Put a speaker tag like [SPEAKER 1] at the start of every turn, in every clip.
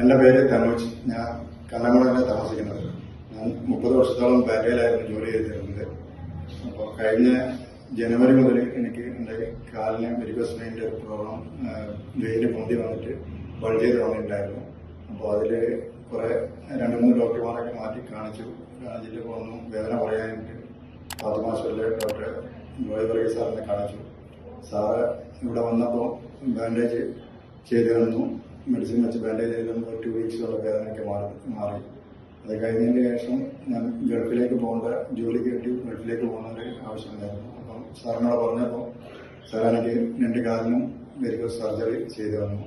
[SPEAKER 1] എന്റെ പേര് തനോജ്. ഞാൻ കല്ലമ്പടയിലാണ് താമസിക്കുന്നത്. ഞാൻ മുപ്പത് വർഷത്തോളം ബാറ്റയിലായിരുന്നു ജോലി ചെയ്തിരുന്നത്. അപ്പോൾ കഴിഞ്ഞ ജനുവരി മുതൽ എനിക്ക് എന്റെ കാലിന് വെരിക്കോസ് ഒരു പ്രോബ്ലം വെയിൽ പൊന്തി വന്നിട്ട് ബൾജ് ചെയ്ത് വന്നിട്ടുണ്ടായിരുന്നു. അപ്പോൾ അതിൽ കുറേ രണ്ട് മൂന്ന് ഡോക്ടർമാരൊക്കെ മാറ്റി കാണിച്ചു. കാണിച്ചിട്ട് ഒന്നും വേദന പറയാനായിട്ട് പത്ത് മാസത്തിലെ ഡോക്ടർ ഗോയബർഗി സാറിനെ കാണിച്ചു. സാറ് ഇവിടെ വന്നപ്പോൾ ബാൻഡേജ് ചെയ്തു മെഡിസിൻ വെച്ച് ബാൻഡേജ് ചെയ്തൊന്ന് തന്നു ടു വീക്സുള്ള വേദനയൊക്കെ മാറി മാറി. അത് കഴിഞ്ഞതിന് ശേഷം ഞാൻ ഗൾഫിലേക്ക് പോകേണ്ട ജോലിക്ക് വേണ്ടി ഗൾഫിലേക്ക് പോകുന്ന ഒരു ആവശ്യമുണ്ടായിരുന്നു. അപ്പം സാറിനോട് പറഞ്ഞപ്പോൾ സാർ എനിക്ക് രണ്ട് കാലിനും വെരിക്കൽ സർജറി ചെയ്തു തന്നു.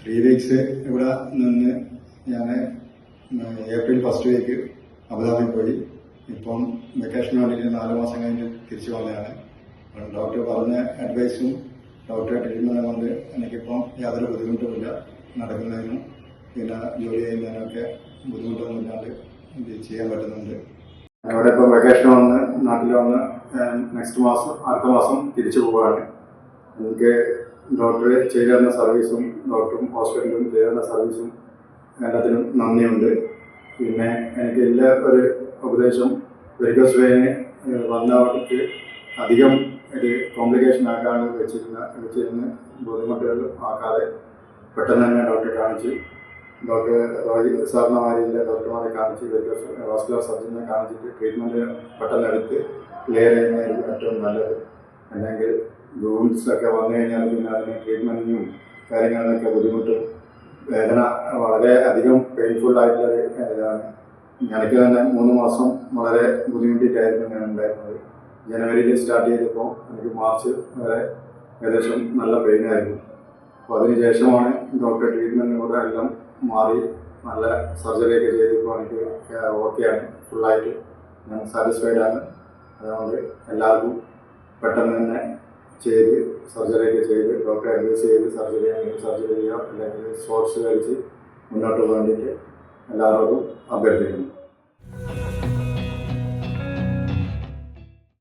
[SPEAKER 1] ത്രീ വീക്സ് ഇവിടെ നിന്ന് ഞാൻ ഏപ്രിൽ ഫസ്റ്റ് വീക്ക് അബുദാബി പോയി. ഇപ്പം വെക്കേഷന് വേണ്ടിയിട്ട് നാല് മാസം കഴിഞ്ഞ് തിരിച്ചു വന്നതാണ്. ഡോക്ടർ പറഞ്ഞ അഡ്വൈസും ഡോക്ടറെ ട്രീറ്റ്മെന്റ് കൊണ്ട് എനിക്കിപ്പം യാതൊരു ബുദ്ധിമുട്ടുമില്ല. നടക്കുന്നതിനും പിന്നെ ജോലി ചെയ്യുന്നതിനൊക്കെ ബുദ്ധിമുട്ടൊന്നും ഇല്ലാണ്ട് ഇത് ചെയ്യാൻ പറ്റുന്നുണ്ട്. അവിടെ ഇപ്പം വെക്കേഷൻ വന്ന് നാട്ടിൽ വന്ന് നെക്സ്റ്റ് മാസം അടുത്ത മാസം തിരിച്ചു പോവുകയാണ് എനിക്ക് ഡോക്ടർ ചെയ്തു സർവീസും ഡോക്ടറും ഹോസ്പിറ്റലും ചെയ്തു സർവീസും എല്ലാത്തിനും നന്ദിയുണ്ട്. പിന്നെ എനിക്ക് എല്ലാ ഒരു ഉപദേശം വെരിക്കോസ് വേനെ വന്നവർക്ക് അധികം ഒരു കോംപ്ലിക്കേഷൻ ആക്കാണ് വെച്ചിരുന്ന വെച്ചിരുന്ന് ബുദ്ധിമുട്ടുകൾ ആക്കാതെ പെട്ടെന്ന് തന്നെ ഡോക്ടറെ കാണിച്ച് ഡോക്ടർ റോയി ഡോക്ടർമാരെ കാണിച്ച് വെരിക്കോസ് വാസ്കുലർ സർജനെ കാണിച്ചിട്ട് ട്രീറ്റ്മെന്റ് പെട്ടെന്ന് എടുത്ത് ക്ലിയർ ചെയ്യുന്നതായിരിക്കും ഏറ്റവും നല്ലത്. അല്ലെങ്കിൽ ഗൂൾസ് ഒക്കെ വന്നു കഴിഞ്ഞാൽ പിന്നെ അതിന് ട്രീറ്റ്മെന്റിനും കാര്യങ്ങളിലൊക്കെ ബുദ്ധിമുട്ടും വേദന വളരെ അധികം പെയിൻഫുൾ ആയിട്ടുള്ള ഇതാണ്. എനിക്ക് തന്നെ മൂന്ന് മാസം വളരെ ബുദ്ധിമുട്ടിയിട്ടായിരുന്നു ഞാൻ ഉണ്ടായിരുന്നത്. ജനുവരിയിൽ സ്റ്റാർട്ട് ചെയ്തപ്പോൾ എനിക്ക് മാർച്ച് വരെ ഏകദേശം നല്ല പെയിനായിരുന്നു അപ്പോൾ അതിനുശേഷമാണ് ഡോക്ടർ ട്രീറ്റ്മെന്റിലൂടെ എല്ലാം മാറി നല്ല സർജറിയൊക്കെ ചെയ്തപ്പോൾ എനിക്ക് ഓക്കെയാണ് ഫുള്ളായിട്ട് ഞാൻ സാറ്റിസ്ഫൈഡ് ആണ്. അതുകൊണ്ട് എല്ലാവർക്കും പെട്ടെന്ന് തന്നെ ചെയ്ത് സർജറിയൊക്കെ ചെയ്ത് ഡോക്ടറെ അഡ്വൈസ് ചെയ്ത് സർജറി ആണെങ്കിൽ സർജറി ചെയ്യാം അല്ലെങ്കിൽ സ്പോർട്സ് കഴിച്ച് മുന്നോട്ട് പോകാൻ വേണ്ടിയിട്ട് എല്ലാവരോടും അഭ്യർത്ഥിക്കുന്നു.